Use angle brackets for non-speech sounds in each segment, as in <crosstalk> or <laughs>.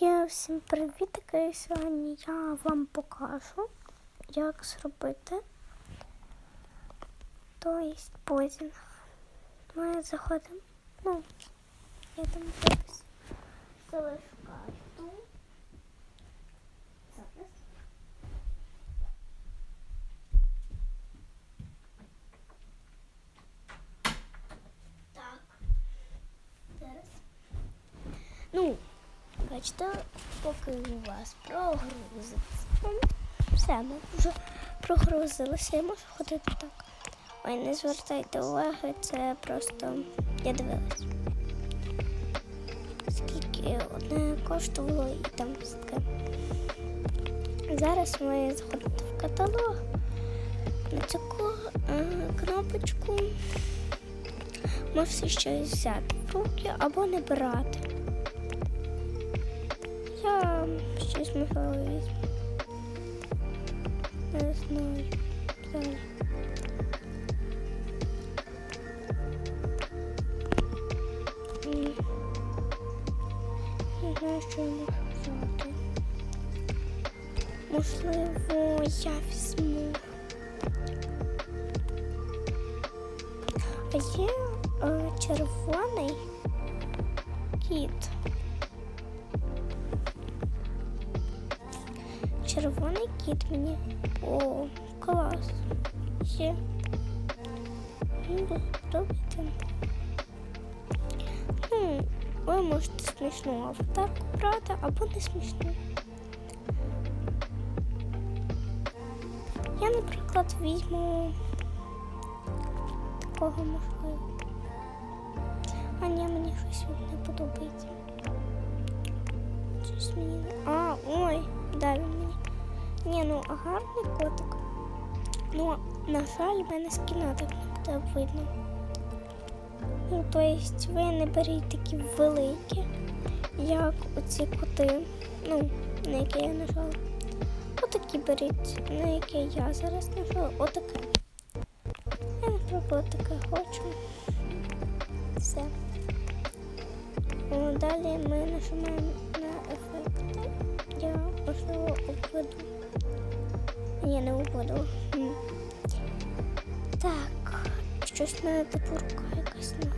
Є всім привітки. І сьогодні я вам покажу, як зробити то есть позінг. Ми заходимо. Ну, я там зараз залишу карту. Так. Зараз. Ну, бачите, поки у вас прогрузиться. Все, ми вже прогрузилися. Я можу ходити так. Ой, не звертайте уваги, це просто я дивилась. Скільки одне коштувало і там таке. Зараз ми заходимо в каталог. На цю е, кнопочку можете щось взяти в руки або не брати. Я щось можливо візьму. Не знаю. Зараз. М. Не знаю, що я можу взяти. Можливо, я візьму. А є е, червоний кіт. Червоний кіт мені. О, клас. Є. Мені буде подобається. Ну, ви можете смішну аватарку брати або не смішну. Я, наприклад, візьму такого можливо. А ні, мені щось от не подобається. Щось мені. не- А, ой, да, він мені. Ні, ну гарний котик. Ну, на жаль, в мене скіна так не буде видно. Ну, то есть ви не беріть такі великі, як оці коти, ну, на які я нажала. Отакі беріть, на які я зараз нажала. Отаке. Я, наприклад, таке хочу. Все. Далі ми нажимаємо на ефекти. Я можливо обведу. Ні, не. М. Так, щось в мене типу рука якась на.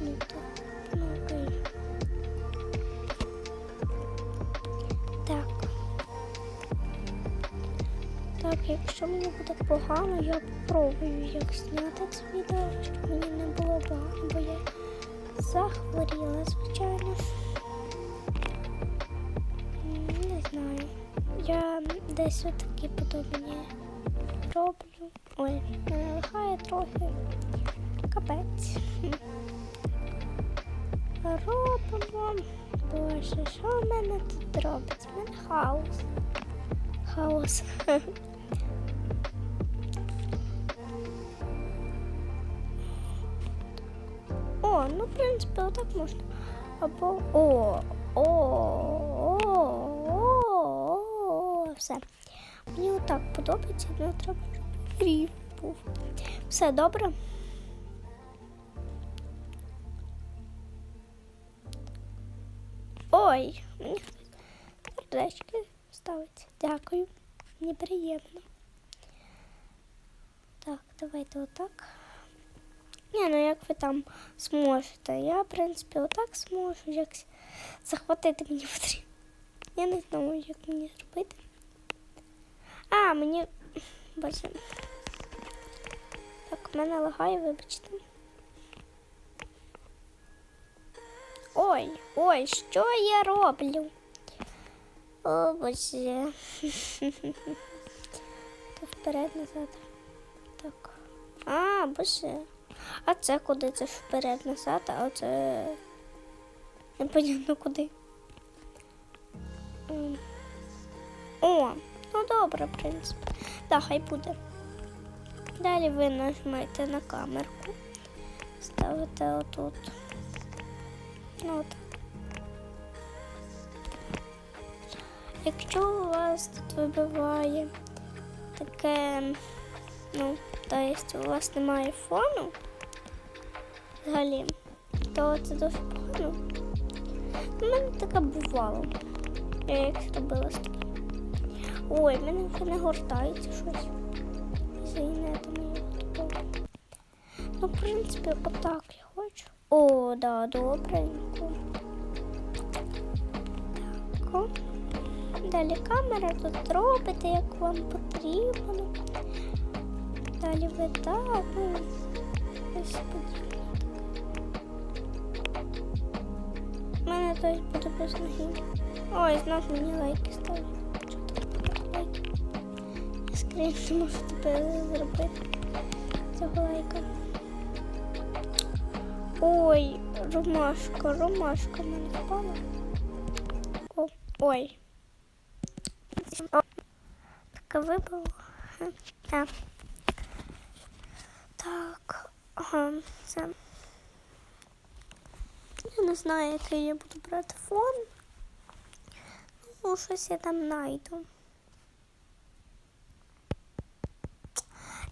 Ну так, ну окей. Так. Так, якщо мені буде погано, я попробую як зняти це відео, щоб мені не було погано, бо я захворіла, звичайно Не знаю. Я десь отакі подобні роблю. Ой, мене лихає трохи. Капець. <laughs> Робимо. Боже, що в мене тут робиться? У мене хаос. Хаос. <laughs> О, ну, в принципі, отак можна. Або. О, о, о, о, все. Мені отак подобається, але треба, рів був. Все добре. Ой, мені хтось сердечки ставить. Дякую. Мені приємно. Так, давайте отак. Ні, ну як ви там зможете. Я, в принципі, отак зможу. Якось захватити мені потрібно. Я не знаю, як мені зробити. А, мені. Боже. Так, у мене лагає, вибачте. Ой, ой, що я роблю? О, боже. <laughs> Так, вперед назад. Так. А, боже. А це куди? Це вперед назад, а це непонятно куди. О, ну добре, в принципі. Так, хай буде. Далі ви нажмете на камерку, ставите отут. Ну, от. Якщо у вас тут вибиває таке, ну, тобто у вас немає фону взагалі, то це дуже погано. У мене таке бувало. Я як зробила з. Ой, в мене вже не гортається щось. За інетом я готувала. Ну, в принципі, отак я хочу. О, да, добренько. Так. Далі камера тут робите, як вам потрібно. Далі ви так. ось. У мене хтось буде без ноги. Ой, знов мені лайки Я не можу тебе зробити. Цього лайка. Ой, ромашка, ромашка в мене впала. Ой. О, таке випало. Хм, Так. Так. Ага, це. Я не знаю, який я буду брати фон. Ну, щось я там знайду.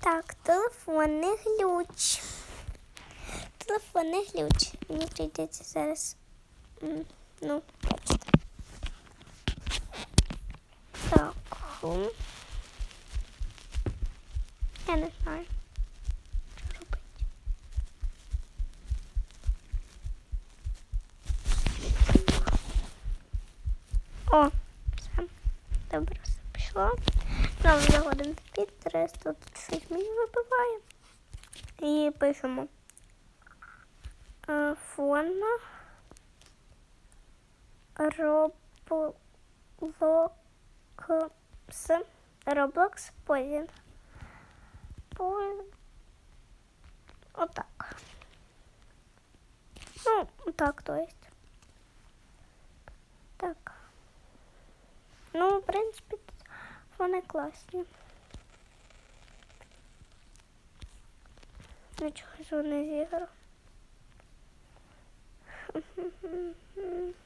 Так, телефонний глюч. Телефонний глюч. Мені прийдеться зараз. Ну, бачите. Так. Я не знаю, що робити. О, все. Добре, все пішло. Знову заходимо в Pinterest, тут щось мені вибиває. І пишемо. Фон Roblox Roblox Poison. Отак. Ну, так, то есть. Так. Ну, в принципі, вони класні. Ну, чогось вони з ігор.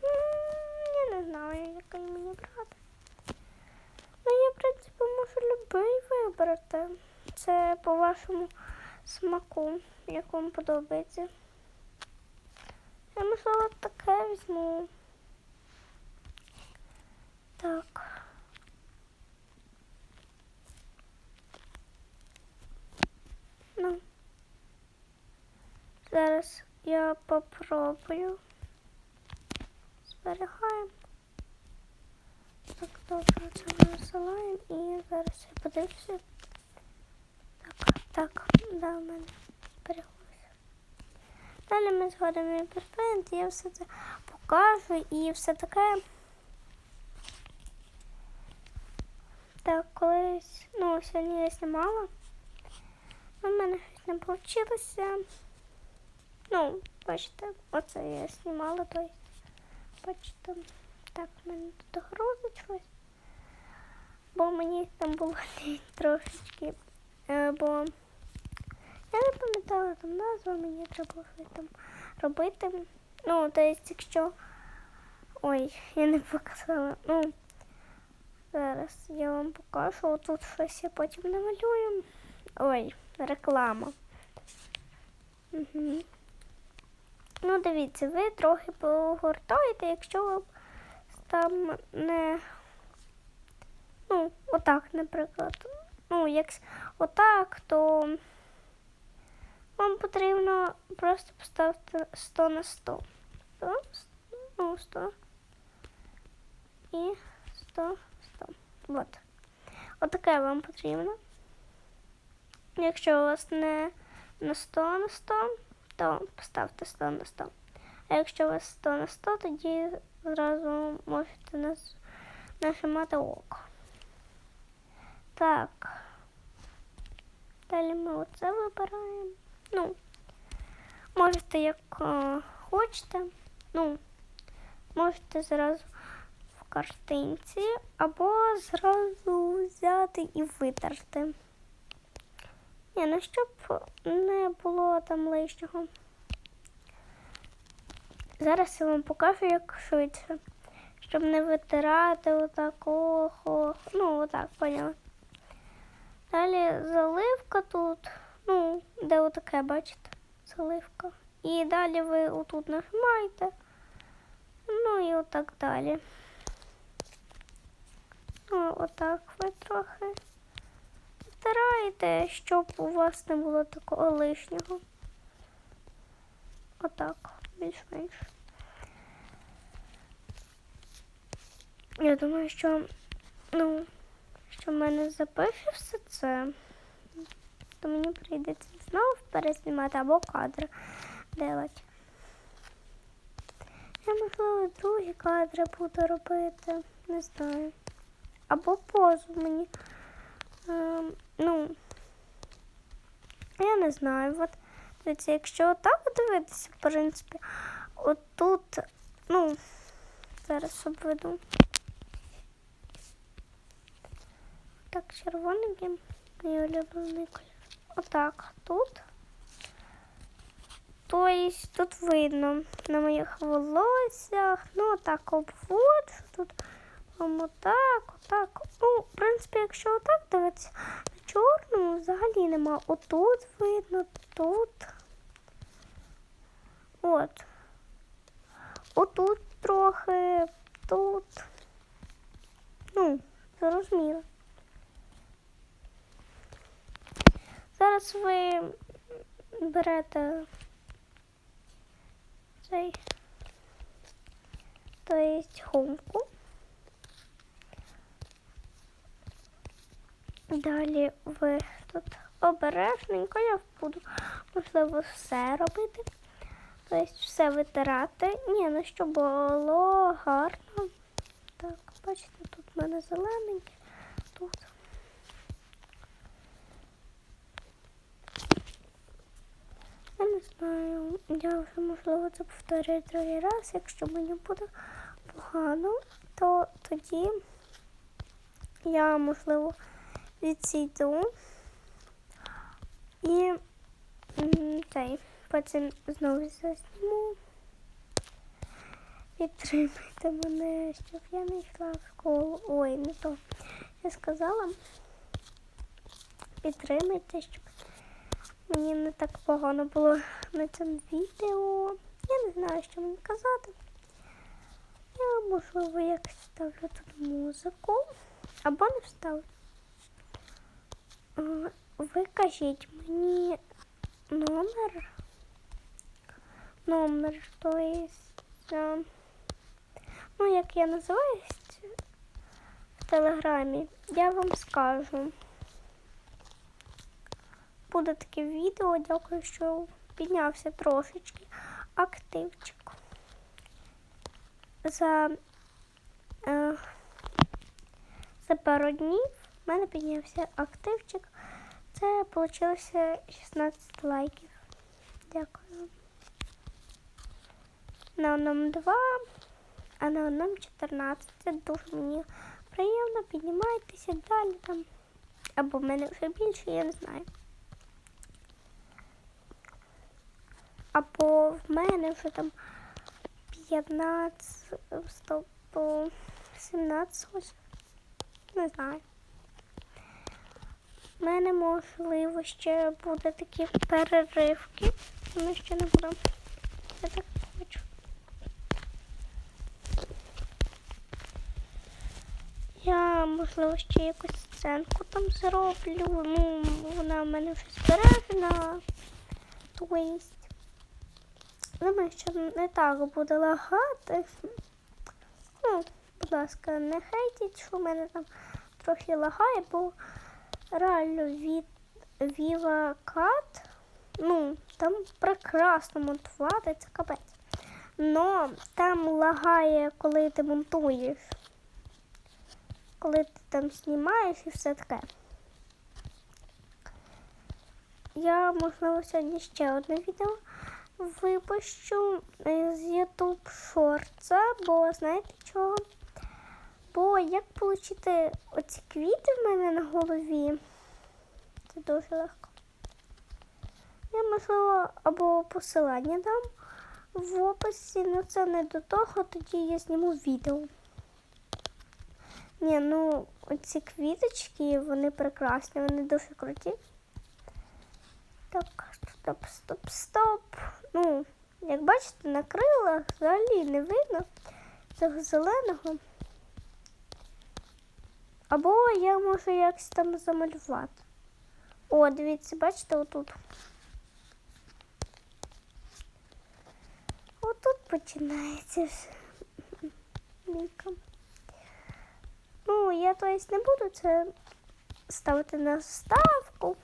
Я не знаю, який мені брати. Ну, я, в принципі, можу любий вибрати. Це по вашому смаку, як вам подобається. Я, можливо, таке візьму. Так. Ну. Зараз я попробую. Зберігаємо. Так, добре, це ми насилаємо і зараз я подивлюся. Так, так, да, в мене зберіглося. Далі ми згодом і перспент, я все це покажу і все таке. Так, колись, ну, сьогодні я знімала. У мене щось не вийшло. Ну, бачите, оце я знімала, то есть, бачите, так, мене тут грузить щось. Бо мені там було <laughs> трошечки. Е, бо я не пам'ятала там назву, мені треба щось там робити. Ну, то есть, якщо. Ой, я не показала. Ну, зараз я вам покажу. Тут щось я потім намалюю. Ой, реклама. Угу. Ну, дивіться, ви трохи погортаєте, якщо ви там не. Ну, отак, наприклад. Ну, як отак, то вам потрібно просто поставити 100 на 100. 100, ну, 100 і 100, 100. От. Отаке вам потрібно. Якщо у вас не на 100 на 100, то поставте 100 на 100. А якщо у вас 100 на 100, тоді зразу можете нас нажимати ок. Так. Далі ми оце вибираємо. Ну, можете як е, хочете. Ну, можете зразу в картинці або зразу взяти і витерти. Ні, ну щоб не було там лишнього. Зараз я вам покажу, як швидше. Щоб не витирати отак ох, ох. Ну, отак, поняли. Далі заливка тут, ну, де отаке, бачите, заливка. І далі ви отут нажимаєте. Ну і отак далі. Ну, отак ви трохи втираєте, щоб у вас не було такого лишнього. Отак, більш-менш. Я думаю, що, ну, що в мене запише все це, то мені прийдеться знову перезнімати або кадри делати. Я, можливо, другі кадри буду робити, не знаю. Або позу мені. Ем, ну, я не знаю. От, дивіться, якщо отак дивитися, в принципі, отут, ну, зараз обведу. Так, червоний він мій улюблений колір. Отак, тут. Тобто тут видно на моїх волоссях. Ну, отак обводжу. Тут отак, отак. Ну, в принципі, якщо отак дивитися, на чорному взагалі нема. Отут видно, тут. От. Отут трохи, тут. Ну, зрозуміло. Зараз ви берете цей, то есть хомку. Далі ви тут обережненько, я буду, можливо, все робити. Тобто все витирати. Ні, ну щоб було гарно. Так, бачите, тут в мене зелененьке, тут. Я не знаю, я вже можливо це повторюю другий раз. Якщо мені буде погано, то тоді я можливо відсійду і цей потім знову засніму. Підтримуйте мене, щоб я не йшла в школу. Ой, не то. Я сказала. Підтримуйте, щоб мені не так погано було на цьому відео. Я не знаю, що мені казати. Я, можливо, якось ставлю тут музику. Або не вставлю. Е, Ви кажіть мені номер. Номер, то есть, ну, як я називаюсь в телеграмі, я вам скажу. Буде таке відео. Дякую, що піднявся трошечки активчик. За, е, за пару днів в мене піднявся активчик. Це вийшло 16 лайків. Дякую. На одному 2, а на одному 14. Це дуже мені приємно. Піднімайтеся далі там. Або в мене вже більше, я не знаю. Або в мене вже там 15, стоп, 17 ось. Не знаю. У мене можливо ще буде такі переривки. Ми ще не будемо. Я так хочу. Я, можливо, ще якусь сценку там зроблю. Ну, вона в мене вже збережена. Тобто, Думаю, що не так буде лагати. Ну, будь ласка, не хейтіть, що в мене там трохи лагає, бо реально від Cat, ну, там прекрасно монтувати, це капець. Но там лагає, коли ти монтуєш. Коли ти там знімаєш і все таке. Я, можливо, сьогодні ще одне відео випущу е, з YouTube Shorts, бо знаєте чого? Бо як отримати оці квіти в мене на голові? Це дуже легко. Я, можливо, або посилання дам в описі, але це не до того, тоді я зніму відео. Ні, ну оці квіточки, вони прекрасні, вони дуже круті. Так, стоп, стоп, стоп. Ну, як бачите, на крилах взагалі не видно. цього зеленого. Або я можу якось там замалювати. О, дивіться, бачите, отут. Отут починається. Міка. Ну, я то есть не буду це ставити на ставку.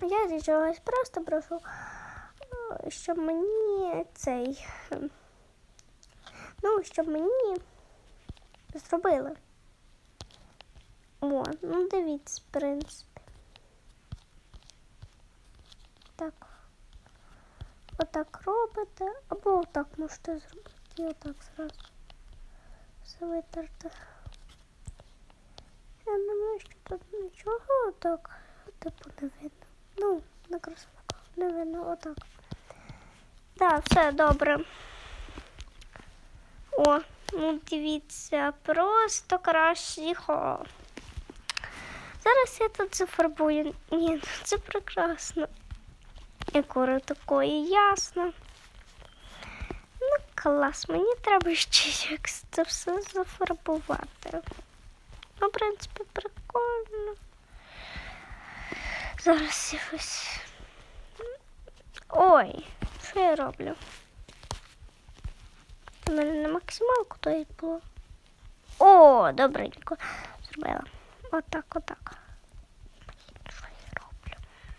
Я зі чогось просто прошу, е, щоб мені цей. Ну, щоб мені зробили. О, ну дивіться, в принципі. Так. Отак робите, або отак можете зробити. І отак зразу. Все витерти. Я думаю, що тут нічого так, типу, не видно. Ну, на кросовках не видно, отак. Так, все добре. О, ну дивіться, просто красиво. Зараз я тут зафарбую. Ні, ну це прекрасно. І кури такої ясно. Ну, клас, мені треба ще якось це все зафарбувати. Ну, в принципі, прикольно. Зараз я ось. Ой, що я роблю? У мене на максималку то й було. О, добренько. Зробила. Отак, отак. Що я роблю?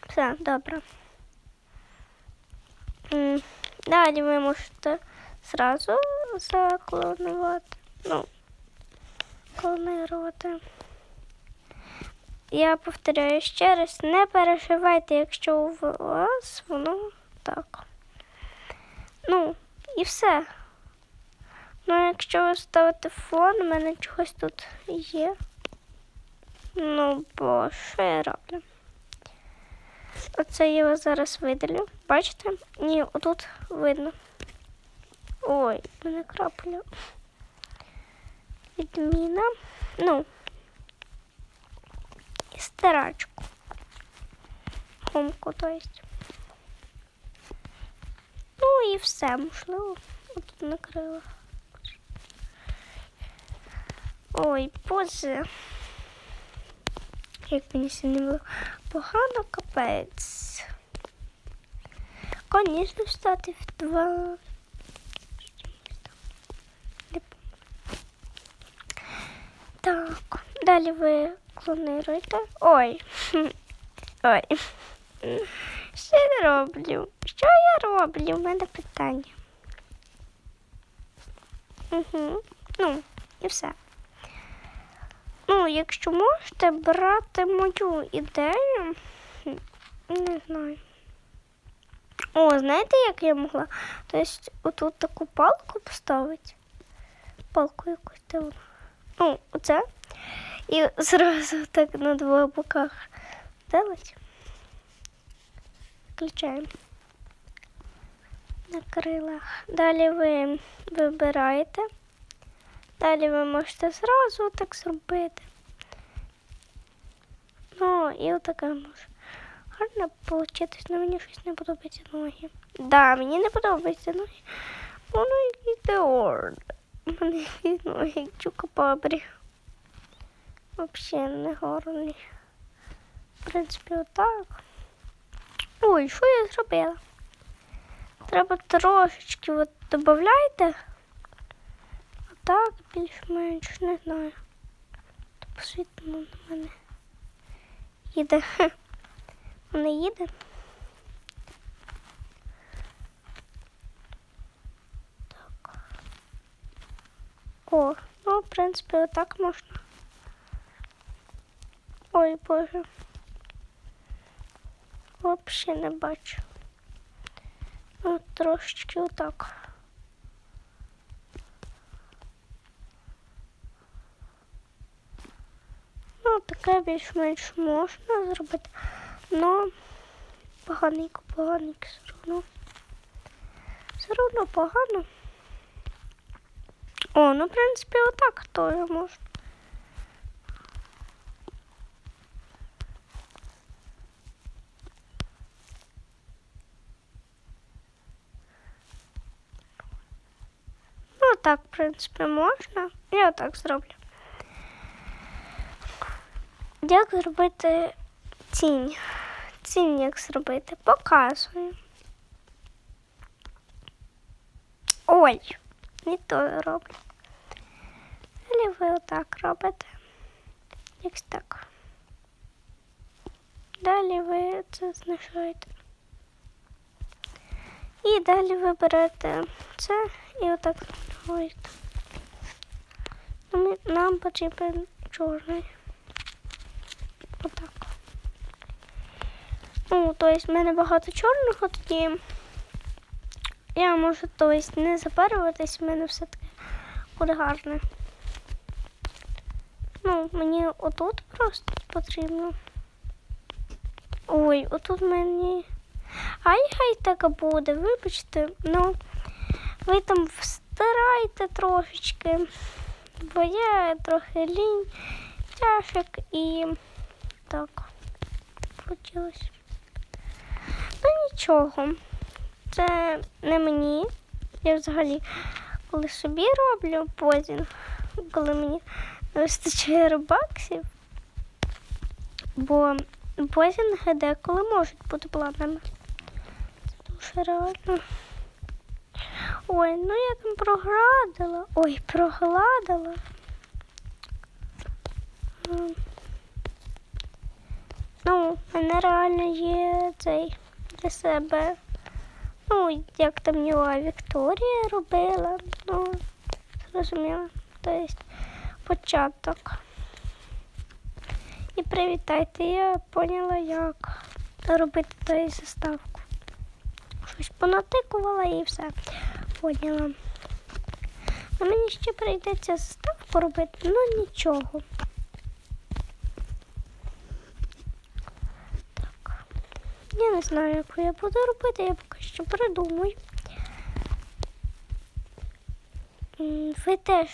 Все, добре. Далі ви можете зразу заклонувати. Ну, клонувати. Я повторяю ще раз, не переживайте, якщо у вас воно так. Ну, і все. Ну, якщо ви ставите фон, у мене чогось тут є. Ну, бо що я роблю? Оце я його зараз видалю. Бачите? Ні, отут видно. Ой, мене крапля. Відміна. Ну. І стирачку. Хомку, то есть. Ну і все, можливо, отут накрила. Ой, боже. Як мені сьогодні було погано капець. Конечно, встати в два. Так, далі ви клонируєте. Ой. <laughs> Ой. Що я роблю? Що я роблю? У мене питання. Угу. Ну, і все. Ну, якщо можете брати мою ідею, не знаю. О, знаєте, як я могла? Тобто отут таку палку поставити. Палку якусь дивну. Ну, оце. І зразу так на двох боках делать. Включаємо. На крилах. Далі ви вибираєте. Далі ви можете зразу так зробити. Ну, і отаке може. Гарно вийти, але мені щось не подобається ноги. Да, мені не подобаються ноги. Воно деорд. У мене якісь ноги, як чукапабрі. Взагалі не гарні. В принципі, отак. Ой, що я зробила? Треба трошечки от додавайте. Так, більш-менш не знаю. То світло на мене їде. <laughs> Не їде. Так. О, ну, в принципі, отак можна. Ой, боже. Взагалі не бачу. Ну, трошечки отак. Ну, таке більш-менш можна зробити. Но поганенько, поганенько все одно. Все одно погано. О, ну, в принципі, отак теж можна. Ну, отак, в принципі, можна. Я отак зроблю. Як зробити тінь? Тінь як зробити? Показую. Ой, не то роблю. Далі ви отак робите. Якось так. Далі ви це знижуєте. І далі ви берете це і отак знижуєте. Нам- Нам потрібен чорний. Отак. Ну, тобто в мене багато чорного тоді. Я можу тобто, не запарюватись, в мене все-таки буде гарне. Ну, мені отут просто потрібно. Ой, отут мені. Ай, хай так буде, вибачте. Ну, ви там встирайте трошечки, бо я трохи лінь, тяжик і так получилось. Нічого. Це не мені. Я взагалі коли собі роблю позінг, коли мені не вистачає ребаксів, бо позінги деколи можуть бути платними. Це дуже реально. Ой, ну я там прогладила. Ой, прогладила. Ну, в мене реально є цей для себе. Ну, як там Ніла Вікторія робила. Ну, зрозуміло. Тобто початок. І привітайте, я поняла, як робити ту заставку. Щось понатикувала і все. Поняла. А мені ще прийдеться заставку робити, ну нічого. Так. Я не знаю, яку я буду робити, я поки що придумаю. Ви теж,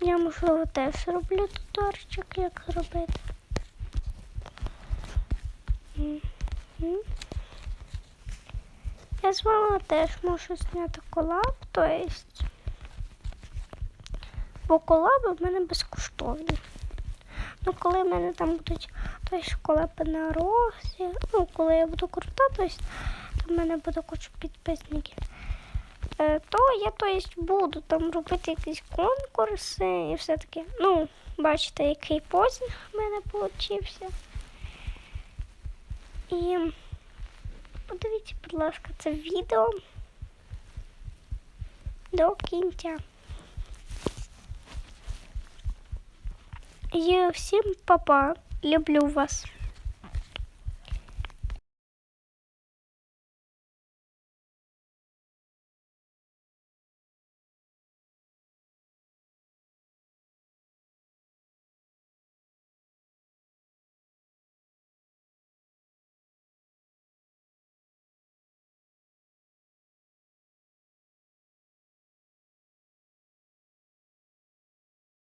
я можливо теж роблю туторчик, як робити. Я з вами теж можу зняти колаб, то есть. Бо колаби в мене безкоштовні. Ну, коли в мене там будуть то есть, колаби на ну, коли я буду крута, то есть, то в мене буде куча підписників. Е, то я то есть, буду там робити якісь конкурси і все таке. Ну, бачите, який позінг в мене получився. І подивіться, будь ласка, це відео до кінця. І всім папа. Люблю вас.